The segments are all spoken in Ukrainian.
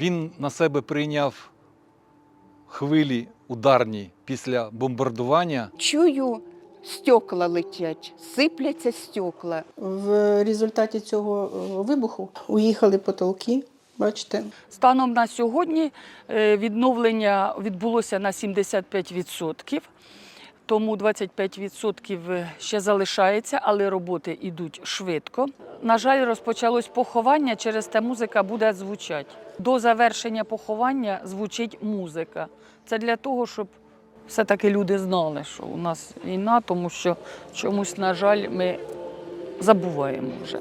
Він на себе прийняв хвилі ударні після бомбардування. Чую, стекла летять, сипляться стекла. В результаті цього е, вибуху уїхали потолки. Бачите, Станом на сьогодні е, відновлення відбулося на 75%, тому 25% ще залишається, але роботи йдуть швидко. На жаль, розпочалось поховання, через те музика буде звучати. До завершення поховання звучить музика. Це для того, щоб все-таки люди знали, що у нас війна, тому що чомусь, на жаль, ми забуваємо вже.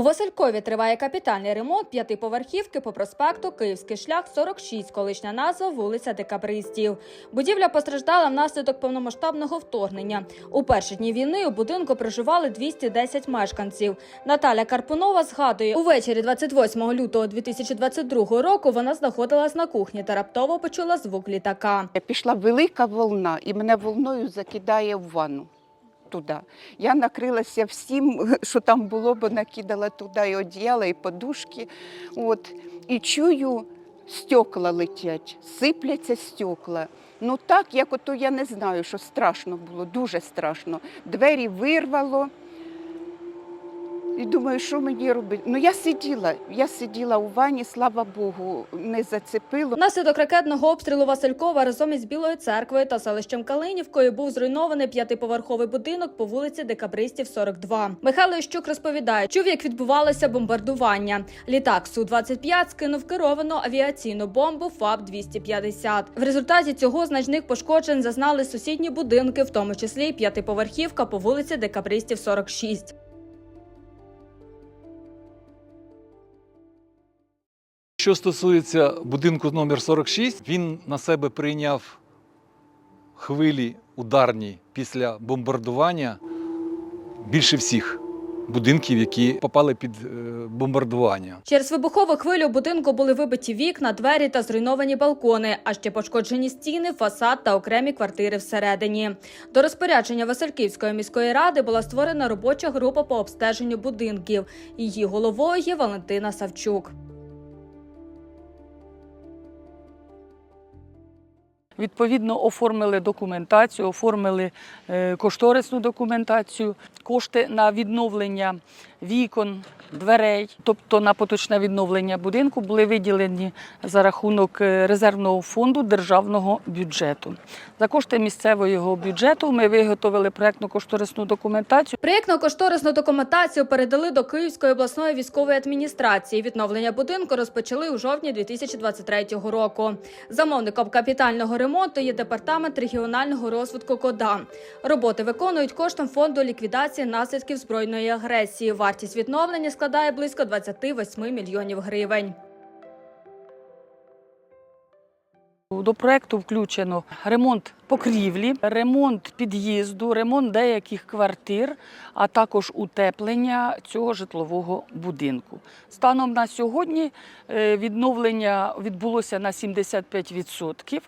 У Василькові триває капітальний ремонт п'ятиповерхівки по проспекту Київський шлях 46, колишня назва вулиця Декабристів. Будівля постраждала внаслідок повномасштабного вторгнення. У перші дні війни у будинку проживали 210 мешканців. Наталя Карпунова згадує, увечері 28 лютого 2022 року вона знаходилась на кухні та раптово почула звук літака. Пішла велика волна, і мене волною закидає в ванну. Туди. Я накрилася всім, що там було, бо накидала туди і одіяла, і подушки. От. І чую, стекла летять, сипляться стекла. Ну так, як ото я не знаю, що страшно було, дуже страшно. Двері вирвало. І думаю, що мені робити? Ну я сиділа, я сиділа у ванні, слава Богу, не зацепило. Внаслідок ракетного обстрілу Василькова разом із Білою церквою та селищем Калинівкою був зруйнований п'ятиповерховий будинок по вулиці Декабристів, 42. Михайло Іщук розповідає, чув, як відбувалося бомбардування. Літак Су-25 скинув керовану авіаційну бомбу ФАБ-250. В результаті цього значних пошкоджень зазнали сусідні будинки, в тому числі п'ятиповерхівка по вулиці Декабристів, 46. Що стосується будинку номер 46, він на себе прийняв хвилі ударні після бомбардування більше всіх будинків, які попали під е, бомбардування. Через вибухову хвилю будинку були вибиті вікна, двері та зруйновані балкони, а ще пошкоджені стіни, фасад та окремі квартири всередині. До розпорядження Васильківської міської ради була створена робоча група по обстеженню будинків. Її головою є Валентина Савчук. Відповідно, оформили документацію, оформили е, кошторисну документацію, кошти на відновлення вікон, дверей, тобто на поточне відновлення будинку, були виділені за рахунок е, резервного фонду державного бюджету. За кошти місцевого бюджету ми виготовили проектно-кошторисну документацію. Проєктно-кошторисну документацію передали до Київської обласної військової адміністрації. Відновлення будинку розпочали у жовтні 2023 року. Замовником капітального ремонту є департамент регіонального розвитку КОДА. Роботи виконують коштом фонду ліквідації наслідків збройної агресії. Вартість відновлення складає близько 28 мільйонів гривень. До проекту включено ремонт покрівлі, ремонт під'їзду, ремонт деяких квартир, а також утеплення цього житлового будинку. Станом на сьогодні е, відновлення відбулося на 75%.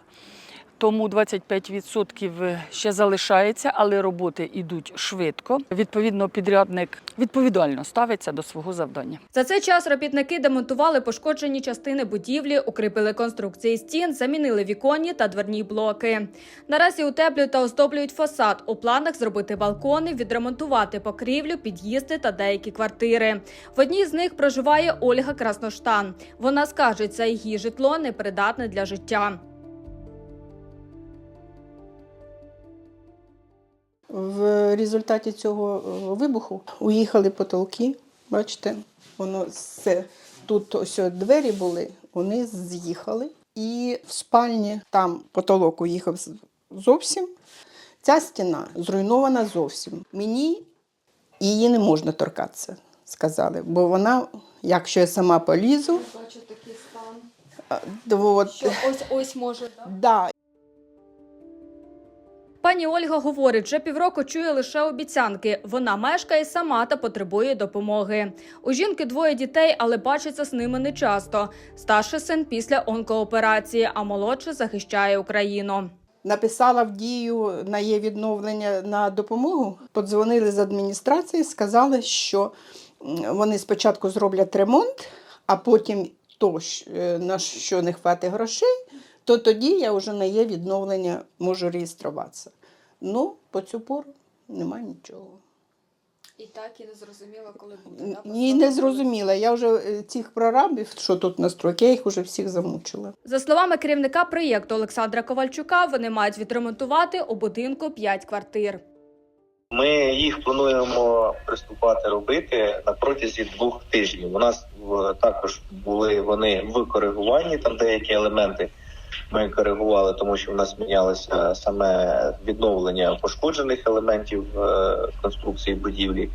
Тому 25% ще залишається, але роботи йдуть швидко. Відповідно, підрядник відповідально ставиться до свого завдання. За цей час робітники демонтували пошкоджені частини будівлі, укріпили конструкції стін, замінили віконні та дверні блоки. Наразі утеплюють та оздоблюють фасад. У планах зробити балкони, відремонтувати покрівлю, під'їзди та деякі квартири. В одній з них проживає Ольга Красноштан. Вона скаржиться, її житло непридатне для життя. В результаті цього е, вибуху уїхали потолки. Бачите, воно все тут ось двері були, вони з'їхали. І в спальні там потолок уїхав зовсім. Ця стіна зруйнована зовсім. Мені її не можна торкатися, сказали, бо вона, якщо я сама полізу, Бачу такий стан, то от, ось ось може. да, Пані Ольга говорить, вже півроку чує лише обіцянки. Вона мешкає сама та потребує допомоги. У жінки двоє дітей, але бачиться з ними не часто. Старший син після онкооперації, а молодший захищає Україну. Написала в дію на є відновлення на допомогу. Подзвонили з адміністрації, сказали, що вони спочатку зроблять ремонт, а потім то, е, на що не хватить грошей, то тоді я вже на є відновлення можу реєструватися. Ну, по цю пору немає нічого. І так і не зрозуміло, коли буде. Ні, не зрозуміла. Я вже е, цих прорабів, що тут настройки, я їх вже всіх замучила. За словами керівника проєкту Олександра Ковальчука, вони мають відремонтувати у будинку 5 квартир. Ми їх плануємо приступати робити на протязі двох тижнів. У нас в- також були вони в коригуванні, там деякі елементи ми коригували, тому що в нас мінялося саме відновлення пошкоджених елементів е, конструкції будівлі.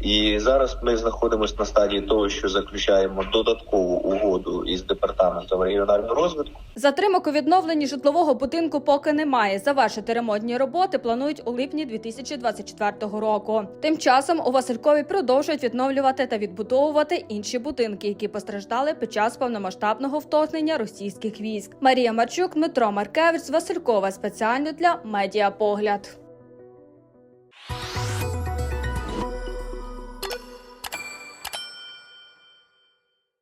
І зараз ми знаходимося на стадії того, що заключаємо додаткову угоду із департаментом регіонального розвитку. Затримок у відновленні житлового будинку поки немає. Завершити ремонтні роботи планують у липні 2024 року. Тим часом у Василькові продовжують відновлювати та відбудовувати інші будинки, які постраждали під час повномасштабного вторгнення російських військ. Марія Марчук, Дмитро Маркевич з Василькова спеціально для медіапогляд.